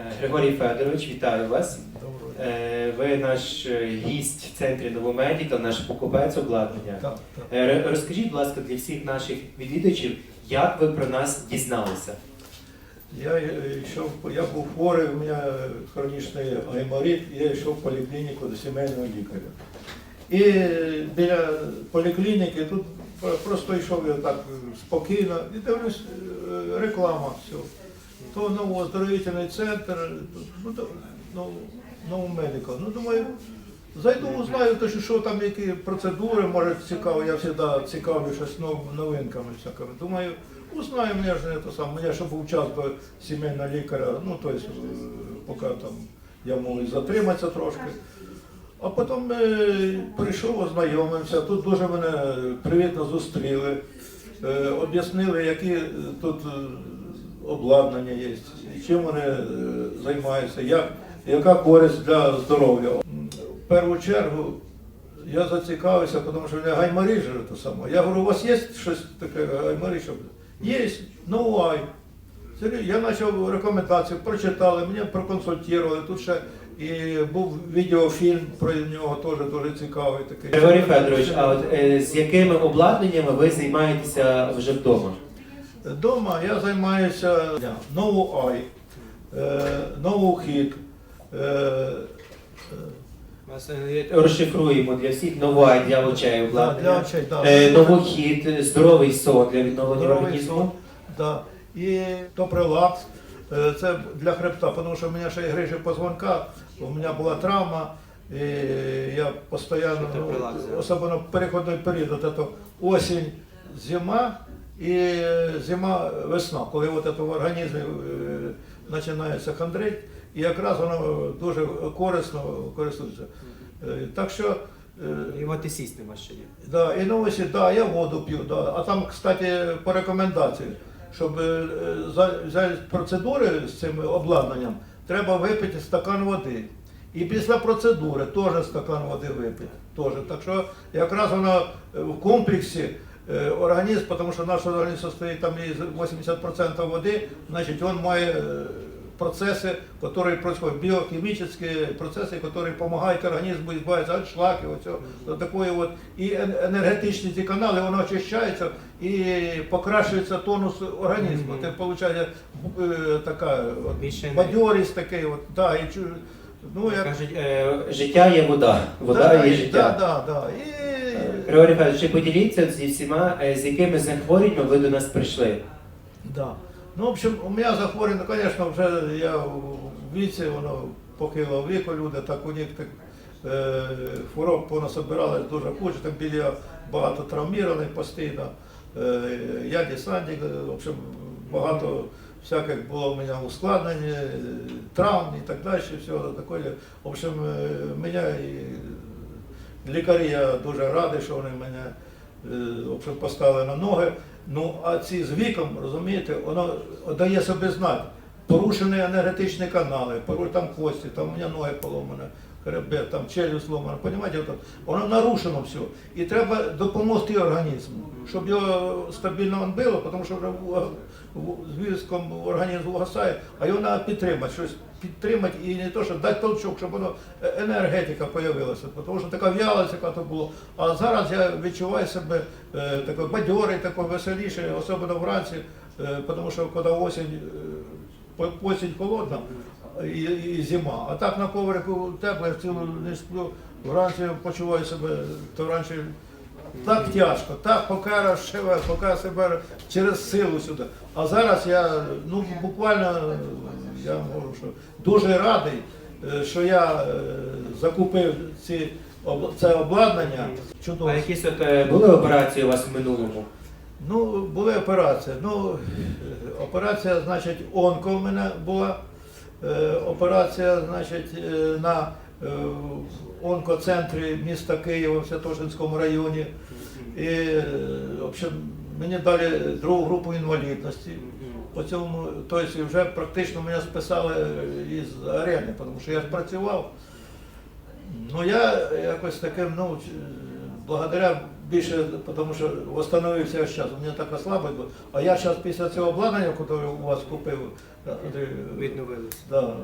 Е, Григорій Федорович, вітаю вас. Е, Ви наш е, гість в центрі Новомедіка, наш покупець обладнання. Так, так. Розкажіть, будь ласка, для всіх наших відвідувачів, як ви про нас дізналися? Я йшов, я був хворий, у мене хронічний гайморит, я йшов в поліклініку до сімейного лікаря. І біля поліклініки тут просто йшов я так спокійно і дивлюсь, реклама все. То новооздоровительний центр, ну, то, ну, новомедика. Ну, думаю, зайду, узнаю, то, що, що там, які процедури, може цікаво, я завжди цікавлюся нов- новинками всякими. Думаю, узнаю, мені ж не то саме, мені ще був час до сімейного лікаря, ну, тобто, поки там я можу затриматися трошки. А потім е, прийшов, ознайомився, тут дуже мене привітно зустріли, е, об'яснили, які тут е, обладнання є, чим вони е, займаються, як, яка користь для здоров'я. В першу чергу я зацікавився, тому що в мене гайморіж же те саме. Я говорю, у вас є щось таке гайморіж? Є, ну ай. Я почав рекомендації, прочитали, мене проконсультували. Тут ще і був відеофільм про нього, теж дуже цікавий такий. Григорій Федорович, а от е, з якими обладнаннями ви займаєтеся вже вдома? Дома я займаюся нову ай, е, нову хід. е, Розшифруємо для всіх для очей Для обладнання. очей, да. Е, Новохід, здоровий сон для відновлення організму. да. І топрелакс, е, це для хребта, тому що в мене ще є грижа позвонка, у мене була травма, і я постійно, ну, особливо в переходний період, от осінь, зима і зима, весна, коли от в організмі е, починається хандрить, і якраз воно дуже корисно користується. Е, Так що е, І от і сість нема ще ні. Да, і новості, да, я воду п'ю, да. А там, кстати, по рекомендації, щоб за, за процедури з цим обладнанням, треба випити стакан води. І після процедури теж стакан води випити. Теж. Так що якраз воно в комплексі е, організм, тому що наш організм состоїть там із 80% води, значить він має е, процессы, которые происходят, биохимические процессы, которые помогают организму избавиться от шлаків, от цього, от такої от, і ен- енергетичні ці канали, воно очищається і покращується тонус організму. Мгм. Ти виходить така от, Більше енергії. бадьорість такий, от, да, і, чу- ну, як, Кажуть, е, життя є вода, вода да, є і- життя. Да, да, да. І, Григорій Федорович, чи поділіться зі всіма, е, з якими захворюваннями ви до нас прийшли? Да. Ну, в общем, у меня захворювання, ну, конечно, вже я в віці, воно похилого віку люди, так у них так, е, хвороб понасобиралось дуже куча, там біля багато травмірованих постійно. Е, я десантник, е, в общем, багато всяких було у мене ускладнень, е, травм і так далі, всього такое. В общем, мене лікарі, я дуже радий, що вони мене е, поставили на ноги. Ну, а ці з віком, розумієте, воно дає собі знати. Порушені енергетичні канали, там кості, там у мене ноги поломані, хребет, там челюсть сломана, розумієте, от, воно нарушено все. І треба допомогти організму, щоб його стабільно он було, тому що вже в- в- з візком організм угасає, а його треба підтримати, щось підтримати і не то, що дати толчок, щоб воно е, енергетика з'явилася, тому що така в'ялость, яка то було. А зараз я відчуваю себе е, такий бадьорий, такий веселіший, особливо вранці, е, тому що коли осінь, осінь холодна і, і зима, а так на коврику тепло, я цілу не сплю, вранці почуваю себе, то вранці так тяжко, так поки розшиваю, поки себе через силу сюди. А зараз я ну буквально я можу, що дуже радий, е, що я е, закупив ці це обладнання. Чудово. А якісь от були операції у вас в минулому? Ну, були операції. Ну, операція, значить, онко в мене була. Е, Операція, значить, на онкоцентрі міста Києва в Святошинському районі. І, в общем, мені дали другу групу інвалідності. По цьому, тобто вже практично мене списали із арени, тому що я працював. Ну я якось таким, ну, благодаря більше, тому що встановився я зараз, у мене така слабость була. А я зараз після цього обладнання, яке у вас купив, е, Андрій, Відновилися. Да,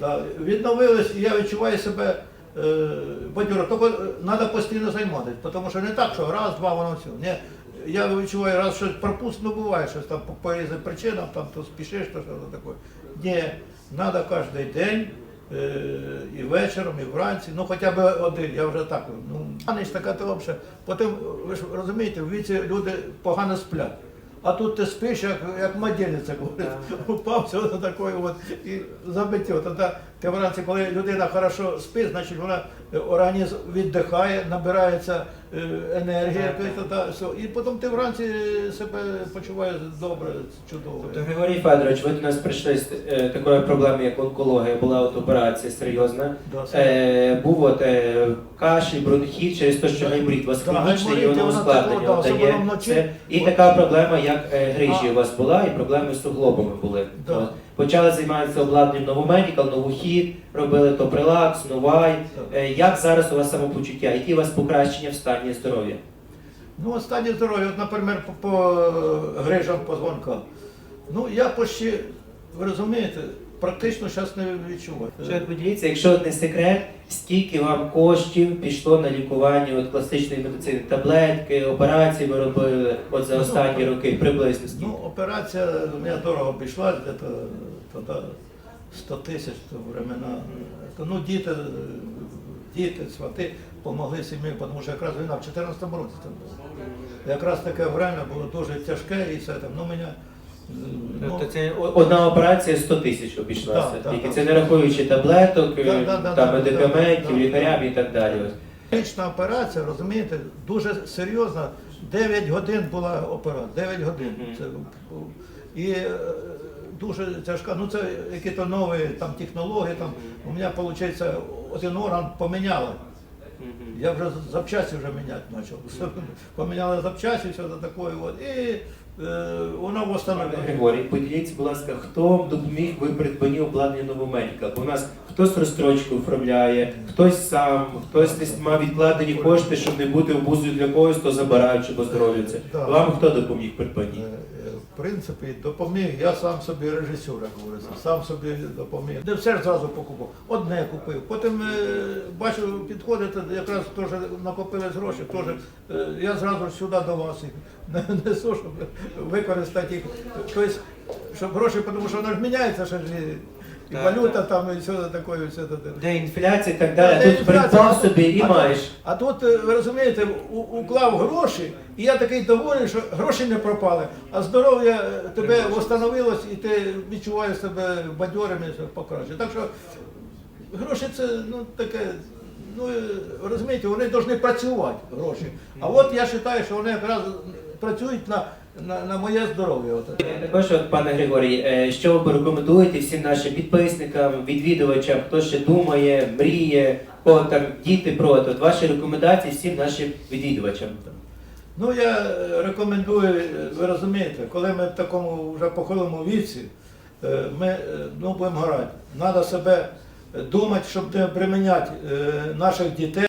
да, відновились, і я відчуваю себе е, бадьоро. Тільки треба постійно займатися, тому що не так, що раз, два, воно все. Ні, я відчуваю, раз щось пропустно буває, щось там по, різним причинам, там то спішиш, то що таке. Ні, треба кожен день. е, І вечором, і вранці, ну хоча б один, я вже так. Ну, а не ж така то взагалі. Потім, ви ж розумієте, в віці люди погано сплять. А тут ти спиш, як, як младенець, говорить, упав все до от і забиття. Ти вранці, коли людина хорошо спить, значить вона е, організм віддихає, набирається е, енергія, і потім ти вранці себе почуваєш добре, чудово. То Григорій Федорович, ви до нас прийшли з е, такою проблемою, як онкологія, була от операція серйозна. Да, Е, був от е, кашель, бронхіт через те, що гайморит. У вас Да, і воно ускладнення да, дає. І така проблема, як е, грижі у вас була, і проблеми з суглобами були. Да. Почали займатися обладнанням новомедикал, новохід, робили то прилакс, новай. Е, як зараз у вас самопочуття? Які у вас покращення в стані здоров'я? Ну, останнє здоров'я, от, наприклад, по, по е, грижам позвонка. Ну, я почти, ви розумієте, практично зараз не відчуваю. От поділіться, якщо не секрет, скільки вам коштів пішло на лікування от класичної медицини? Таблетки, операції ви робили от за Ну, останні роки, приблизно скільки? Ну, операція у мене дорого обійшлась, десь тоді 100 тисяч то времена. То, ну, діти, діти, свати допомогли сім'ї, тому що якраз війна в 14 році там була. Якраз таке время було дуже тяжке і все там. Ну, мене, ну, Тобто це одна операція 100 тисяч обійшлася. Да, да, Тільки да. це не рахуючи таблеток, Да, е, да, да, та да, медикаментів, да, да. лікарям і так далі. Клінічна операція, розумієте, дуже серйозна. 9 годин була операція. 9 годин. Мгм. Це, і е, дуже тяжка. Ну це які то нові там технології. Там у мене виходить один орган поміняли. Я вже запчасті вже міняти почав. Поміняли запчасті, все. От, і е, в Пане. Григорій, поділіться, будь ласка, хто допоміг ви придбанні обладнання новомедика? Бо у нас хтось розстрочку оформляє, хтось сам, хтось десь мав відкладені кошти, щоб не бути обузою для когось, хто забирає чи здоров'я Вам хто допоміг придбанні? Принципі, допоміг, я сам собі режисер, як говориться, сам собі допоміг. Не все ж зразу покупав. Одне купив. Потім е, бачу, підходить, якраз теж накопились гроші, теж е, я зразу сюди до вас їх несу, щоб використати їх. Тобто, щоб гроші, тому що воно ж міняється, що і, і валюта так. там, і все таке, все таке. Де інфляція і так далі, а тут придбав собі і а маєш. А тут, е, ви розумієте, уклав гроші, і я такий доволі, що гроші не пропали, а здоров'я е, тебе встановилось і ти відчуваєш себе бадьорим і покраще. Так що гроші це ну таке. Ну е, розумієте, вони повинні працювати, гроші. А от я вважаю, що вони якраз працюють на, на, на моє здоров'я. Також, от, пане Григорій, е, що ви порекомендуєте всім нашим підписникам, відвідувачам, хто ще думає, мріє, кого там діти проти? От ваші рекомендації всім нашим відвідувачам. Ну я е, рекомендую, е, ви розумієте, коли ми в такому вже похилому віці, ми ну, будемо грати. Треба себе думати, щоб не приміняти наших дітей.